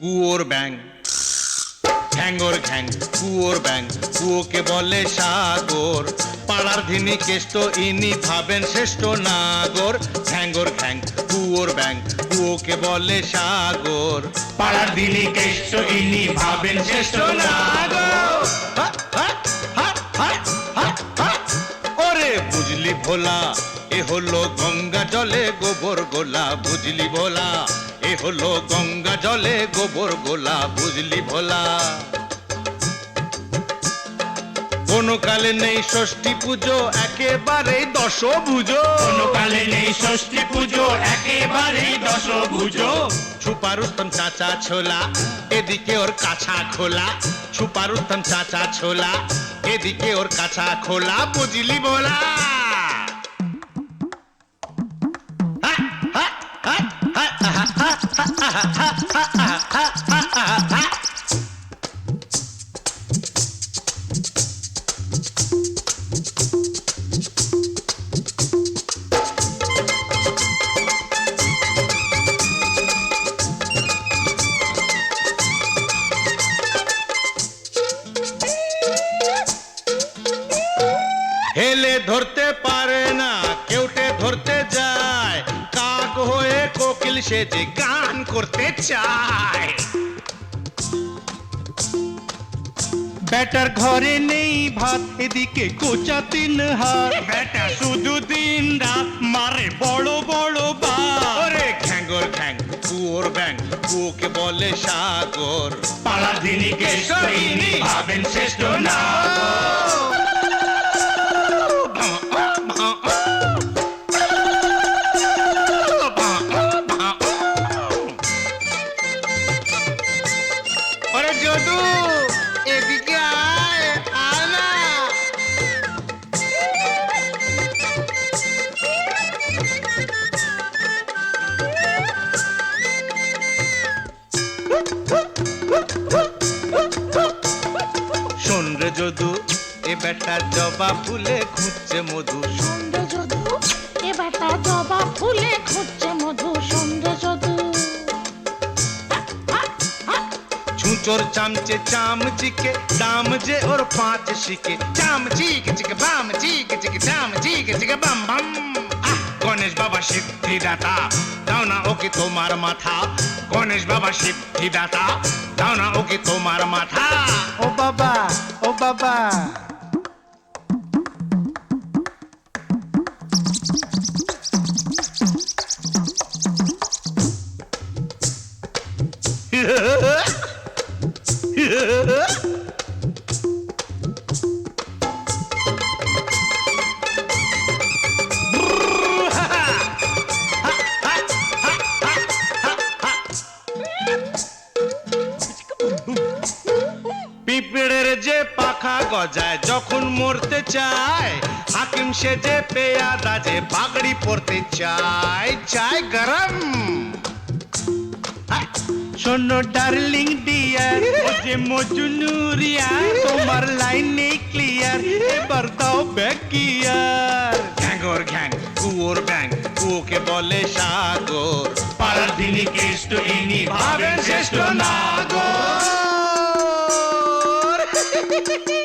কুয়োর ব্যাং ঘ্যাঙ্গর ঘ্যাং, কুয়োর ব্যাং কুয়োকে বলে সাগর। পাড়ার ধিনি কেষ্ট, ইনি ভাবেন শ্রেষ্ঠ নাগর। ঘ্যাঙ্গর ঘ্যাং, কুয়োর ব্যাং কুয়োকে বলে সাগর। পাড়ার দিনে কেষ্ট, ইনি ভাবেন শ্রেষ্ঠ নাগর। ওরে বুঝলি ভোলা হলো গঙ্গা জলে গোবর গোলা বুঝলি ভোলা। এ হলো গঙ্গা জলে গোবর গোলা বুঝলি ভোলা। কোনো কালে নেই ষষ্ঠী পুজো একেবারে দশ ভুজো কোনো কালে নেই ষষ্ঠী পুজো একেবারে দশ ভুজো ছুপারুস্তম চাচা ছোলা এদিকে ওর কাছা খোলা। ছুপারুস্তম চাচা ছোলা এদিকে ওর কাছা খোলা বুঝলি বলা ha ha চায় ব্যাটার ঘরে নেই ভাত এদিকে কোচা তিন হাত। বেটা শুধু দিন রাত মারে বড় বড় বাস ওরে ঘ্যাঙ্গর ঘ্যাং কুয়োর ব্যাং কুয়োকে বলে সাগর। পাড়ার দিনে কেষ্ট ইনি ভাবেন শ্রেষ্ঠ নাগর। পাঁচ শিকে চাম চিক চিকে বাম চিক চিকে চাম চিক চিকে বাম বাম গণেশ বাবা সিদ্ধিদাতা, দাও না ওকে তোমার মাথা। গণেশ বাবা সিদ্ধিদাতা, দাও না ওকে তোমার মাথা। ও বাবা ও বাবা। চায় চায় গরম। শোনো ডার্লিং ডিয়ার ও যে মজনুরিয়া তোমার লাইন নেই ক্লিয়ার এবার দাও ব্যাক গিয়ার ঘ্যাঙ্গর ঘ্যাং কুয়োর ব্যাং কুয়োকে বলে সাগর। পাড়ার দিনে কেষ্ট ইনি ভাবেন শ্রেষ্ঠ নাগর।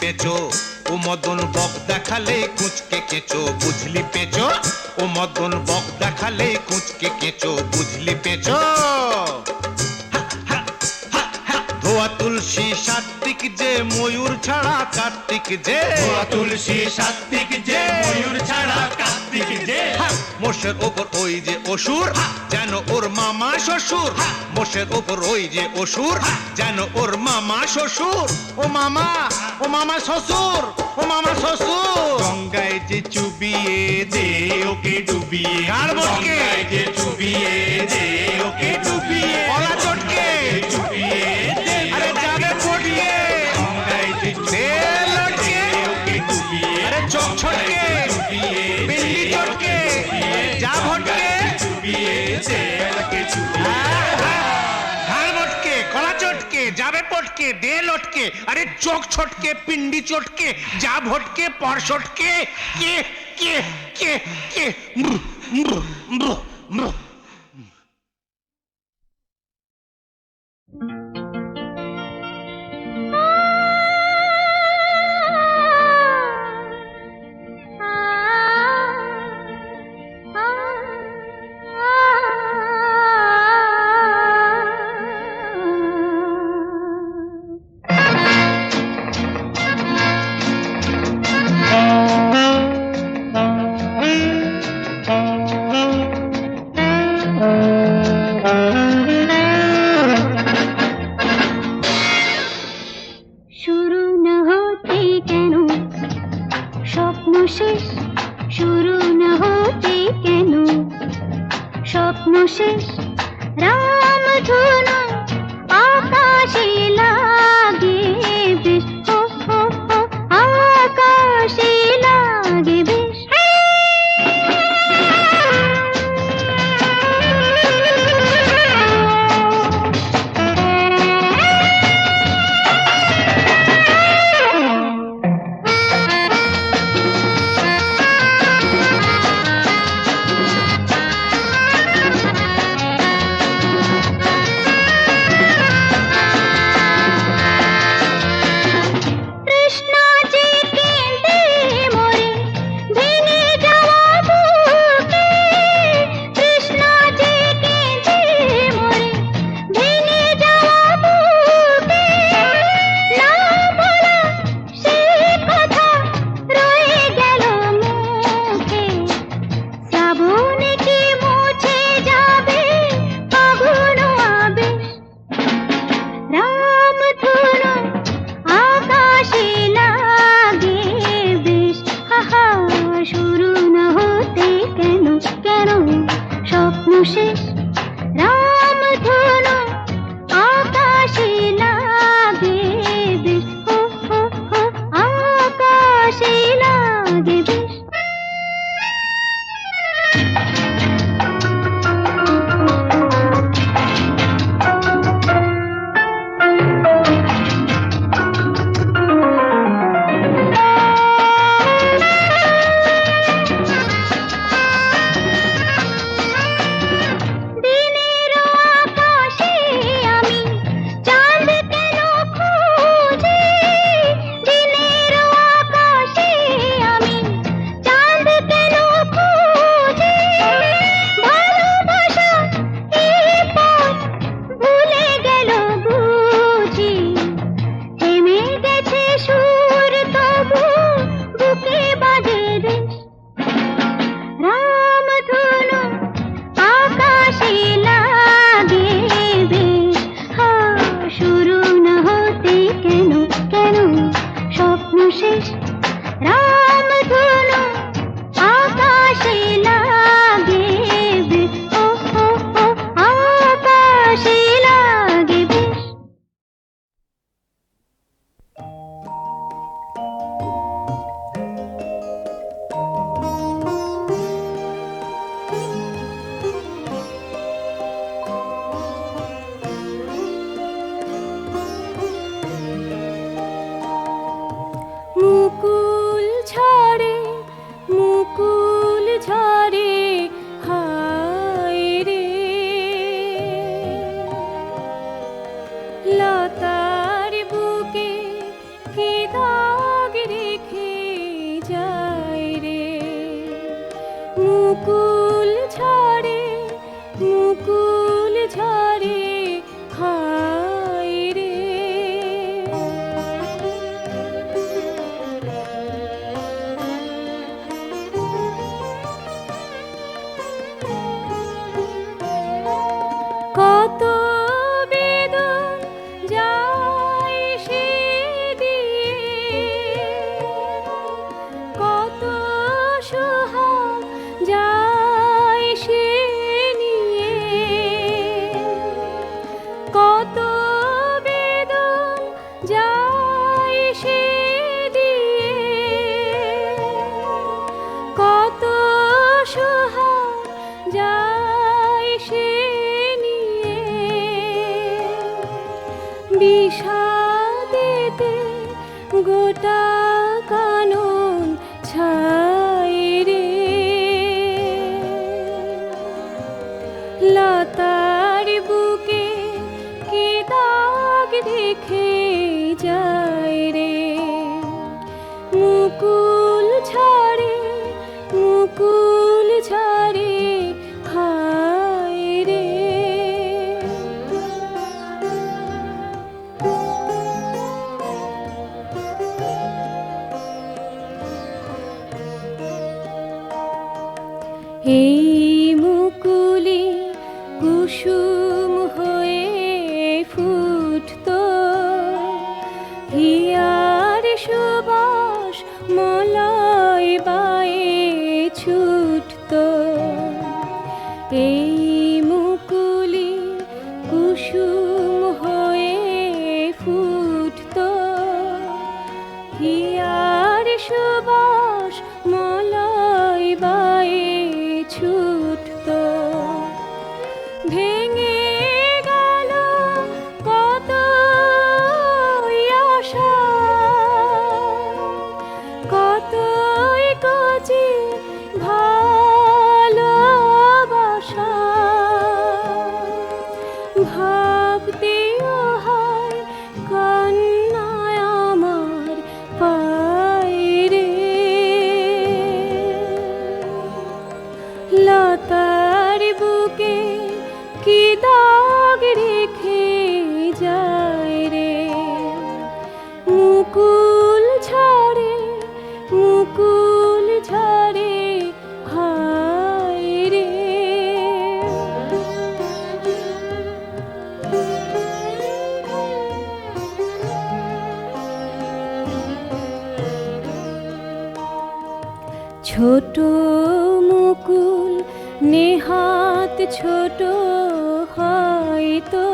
পেঁচো। ও মদন বক দেখালে কুচকে কেঁচো বুঝলি পেঁচো? ও মদন বক দেখালে কুচকে কেঁচো বুঝলি পেঁচো? ধোয়া তুলসী সাত্বিক যে ময়ূর ছাড়া কার্তিক যে। ধোয়া তুলসী সাত্বিক যে ময়ূর ছাড়া কার্তিক যে। মোষের ওপর ওই যে অসুর যেন ওর মামা শ্বশুর। মোষের ওপর ওই যে অসুর যেন ওর মামা শ্বশুর। ও মামা ও মামা শ্বশুর ও মামা শ্বশুর। গঙ্গায় যে চুবিয়ে দে ওকে ডুবিয়ে। আর বকে যে চুবিয়ে দে ওকে ডুবিয়ে ওলা চটকে लटके दे लटके अरे चौक छोटके पिंडी चोटके जा भोटके पर छोटके के के के के, के, के, के, के, के, के, के, के, স্বপ্ন শেষ শুরু না হতে কেন? স্বপ্ন শেষ রামধনু আকাশে লাগে মুকুলি good. ছোট মুকুল নেহাত ছোট হয়তো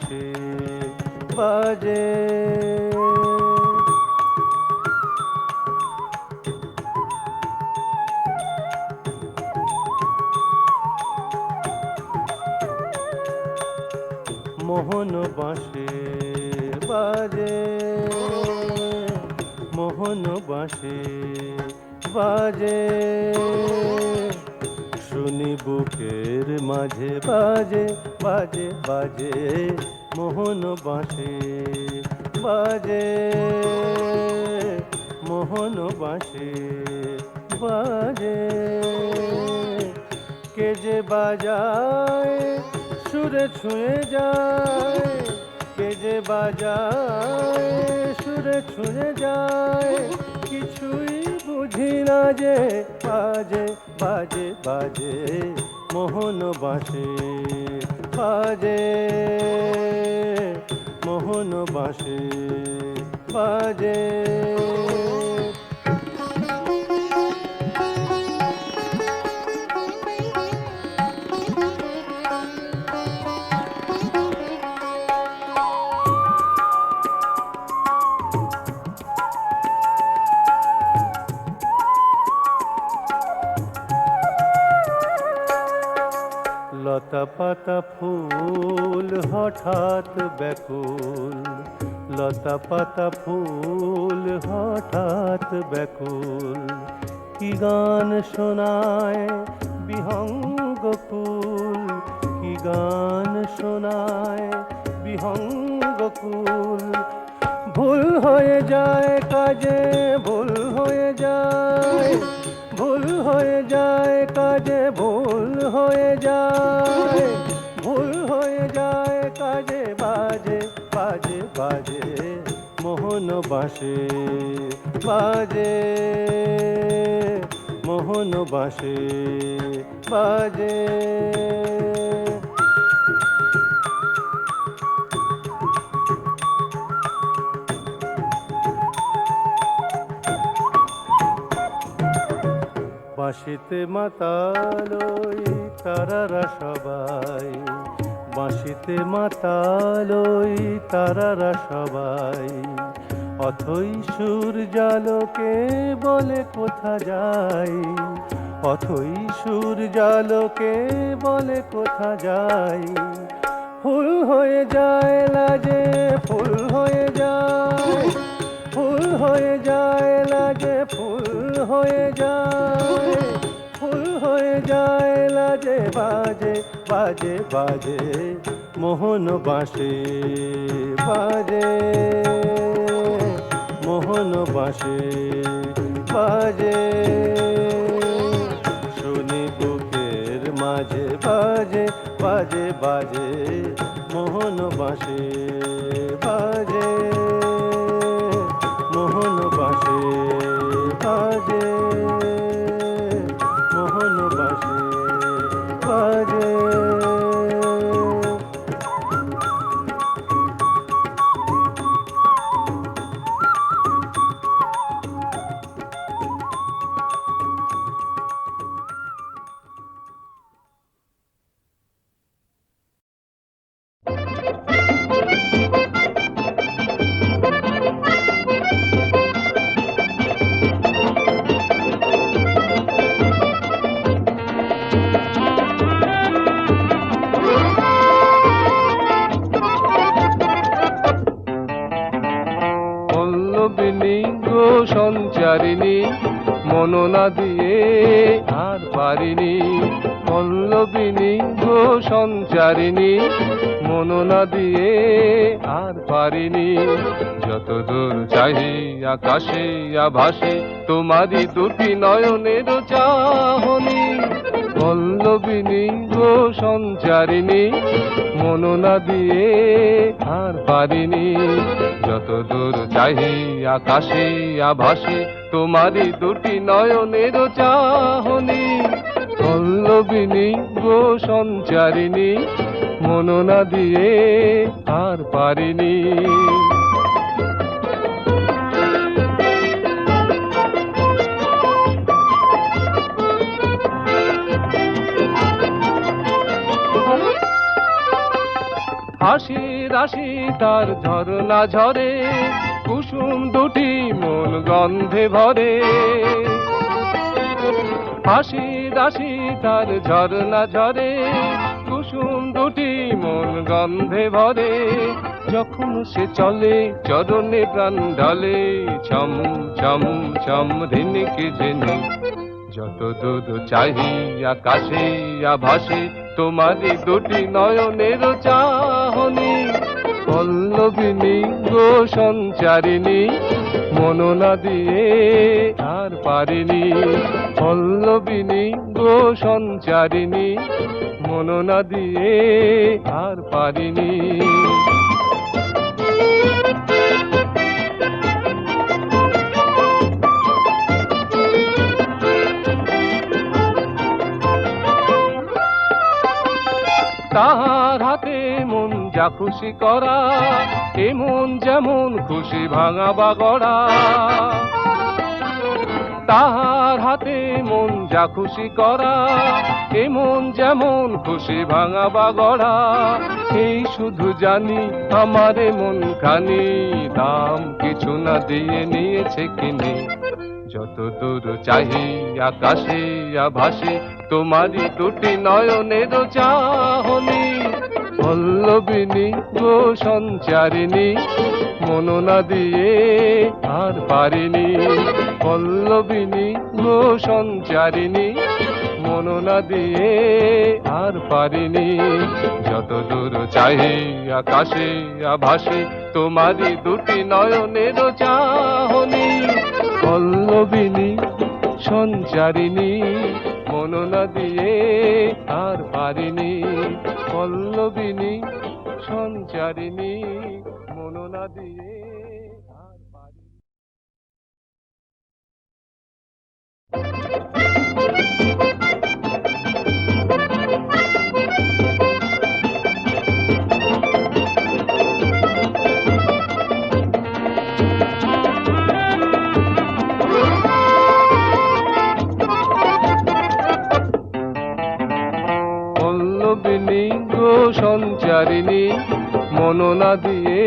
মোহন বাজে। মোহন বাঁশে বাজে। মোহন বাঁশে বাজে। শুনি বুকের মাঝে বাজে বাজে বাজে, মোহন বাঁশে। বাজে, মোহন বাঁশে। বাজে, কে যে বাজায়, সুরে ছুঁয়ে যায়। কে যে বাজায়, সুরে ছুঁয়ে যায়, কিছুই বুঝি না যে বাজে বাজে বাজে মোহন বাঁশে। বাজে মোহন বাঁশে। বাজে। লতা ফুল হঠাৎ ব্যাকুল, লতা পাতা ফুল হঠাৎ ব্যাকুল। কি গান শোনায় বিহঙ্গ কুল, কি গান শোনায় বিহঙ্গ কুল। ভুল হয়ে যায় কাজে, ভুল হয়ে যায়। ভুল হয়ে যায়, কাজে ভুল হয়ে যায়। ভুল হয়ে যায়, কাজে বাজে বাজে বাজে মোহন বাসে বাজে মোহন বাসে বাজে। বাঁশিতে মাতালই তারারা সবাই। বাঁশিতে মাতালই তারারা সবাই। অথই সুর জালকে বলে কোথা যাই? অথই সুর জালকে বলে কোথা যাই? ফুল হয়ে যায় লাজে, ফুল হয়ে যায়। ফুল হয়ে যায় লাগে ফুল হয়ে যায়, ফুল হয়ে যায়, লাজে বাজে বাজে বাজে, মোহন বাঁশে, বাজে, মোহন বাঁশে, বাজে। শুনি বুকের মাঝে বাজে বাজে বাজে, মোহন বাঁশে, বাজে। মননা দিয়ে আর পারিনি। পল্লবিনী গো সঞ্চারিণী, মননা দিয়ে আর পারিনি। যতদূর চাহি আকাশে আভাসে, তোমারই দুটি নয়নের চাহনি। পল্লবিনী গো, সঞ্চারিণী মননা দিয়ে আর পারিনি যত দূর চাহি আকাশে আভাসে, তোমারই দুটি নয়নের চাহনি। পল্লবিনী গো, সঞ্চারিণী মননা দিয়ে আর পারিনি হাসি রাশি তার ঝরনা ঝরে, কুসুম দুটি মন গন্ধে ভরে। হাসি রাশি তার ঝরনা ঝরে, কুসুম দুটি মন গন্ধে ভরে। যখন সে চলে চরণে প্রাণ ঢলে, ছম ছম ছম রিনিকে জেনে, যত দূর চাহি আকাশে আভাসে তোমারই দুটি নয়নের চাহনি, পল্লবিনী গো সঞ্চারিণী মননা দিয়ে আর পারিনি পল্লবিনী গো সঞ্চারিণী মননা দিয়ে আর পারিনি যা খুশি করা এ মন যেমন খুশি ভাঙা বা গড়া তাহার হাতে মন যা খুশি করা এ মন যেমন খুশি ভাঙা বা গড়া এই শুধু জানি আমারে মন খানি দাম কিছু না দিয়ে নিয়েছে কিনে। যত দূর চাহি আকাশে আভাসে, তোমারই দুটি নয়নের চাহনি। পল্লবিনী গো সঞ্চারিণী মননা দিয়ে আর পারিনি পল্লবিনী গো সঞ্চারিণী মননা দিয়ে আর পারিনি যত দূর চাহি আকাশে আভাসে, তোমারই দুটি নয়নের চাহনি। পল্লবিনী সঞ্চারিণী মননা দিয়ে আর পারিনি পল্লবিনী সঞ্চারিণী মননা দিয়ে আর সঞ্চারিণী মননা দিয়ে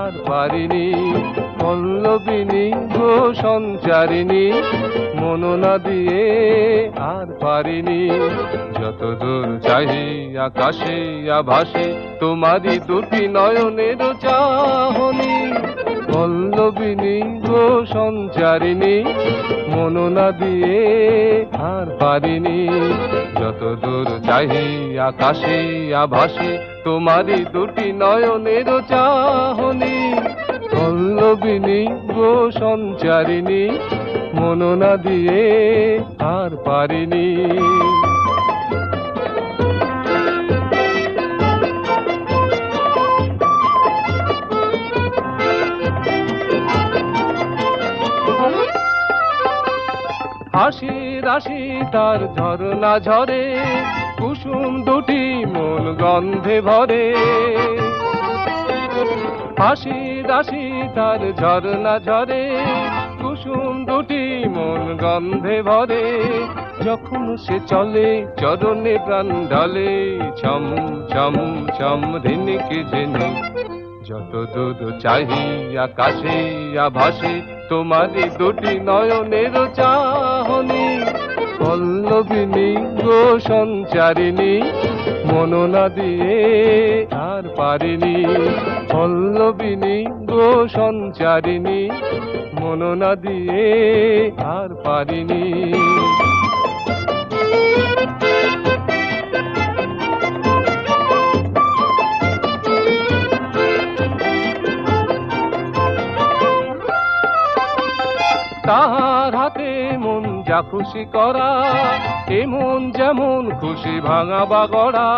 আর পারিনি পল্লবিনী গো সঞ্চারিণী মননা দিয়ে আর পারিনি যতদূর চাহি আকাশে আভাসে, তোমারই দুটি নয়নের চাহনি। পল্লবিনী সঞ্চারিণী মননা দিয়ে আর পারিনি যত দূর চাহি আকাশে আভাসে, তোমারই দুটি নয়নের চাহনি। পল্লবিনী গো সঞ্চারিণী মননা দিয়ে আর পারিনি হাসি রাশি তার ঝরনা ঝরে, কুসুম দুটি মন গন্ধে ভরে। হাসি রাশি তার ঝরনা ঝরে, কুসুম দুটি মন গন্ধে ভরে। যখন সে চলে চরণে প্রাণ ঢলে ছম ছম ছম রিনিকে যত দূর চাহি আকাশে আভাসে তোমারই দুটি নয়নের চাহনি। পল্লবিনী গো সঞ্চারিণী, মননা দিয়ে আর পারিনি পল্লবিনী গো সঞ্চারিণী, মননা দিয়ে আর পারিনি তাহার হাতে মন যা খুশি করা, এ মন যেমন খুশি ভাঙা বা গড়া।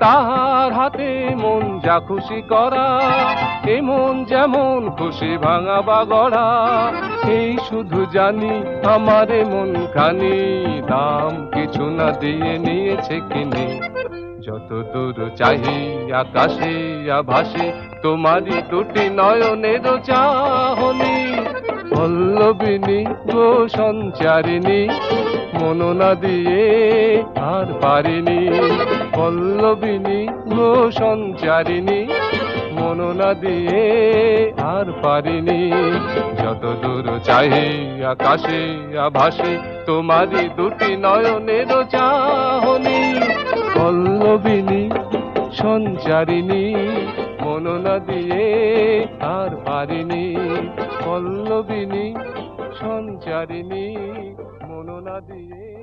তাহার হাতে মন যা খুশি করা, এ মন যেমন খুশি ভাঙা বা গড়া। এই শুধু জানি আমারে মন খানি দাম কিছু না দিয়ে নিয়েছে কিনে। যত দূর চাহি আকাশে, আভাসে, তোমারই দুটি নয়নের চাহনি। পল্লবিনী গো সঞ্চারিণী মননা দিয়ে আর পারিনি। পল্লবিনী গো সঞ্চারিণী মননা দিয়ে আর পারিনি। যত দূর চাহি আকাশে, আভাসে, তোমারই দুটি নয়নের চাহনি। পল্লবিনী সঞ্চারিণী মননা দিয়ে আর পারিনি পল্লবিনী সঞ্চারিণী মননা দিয়ে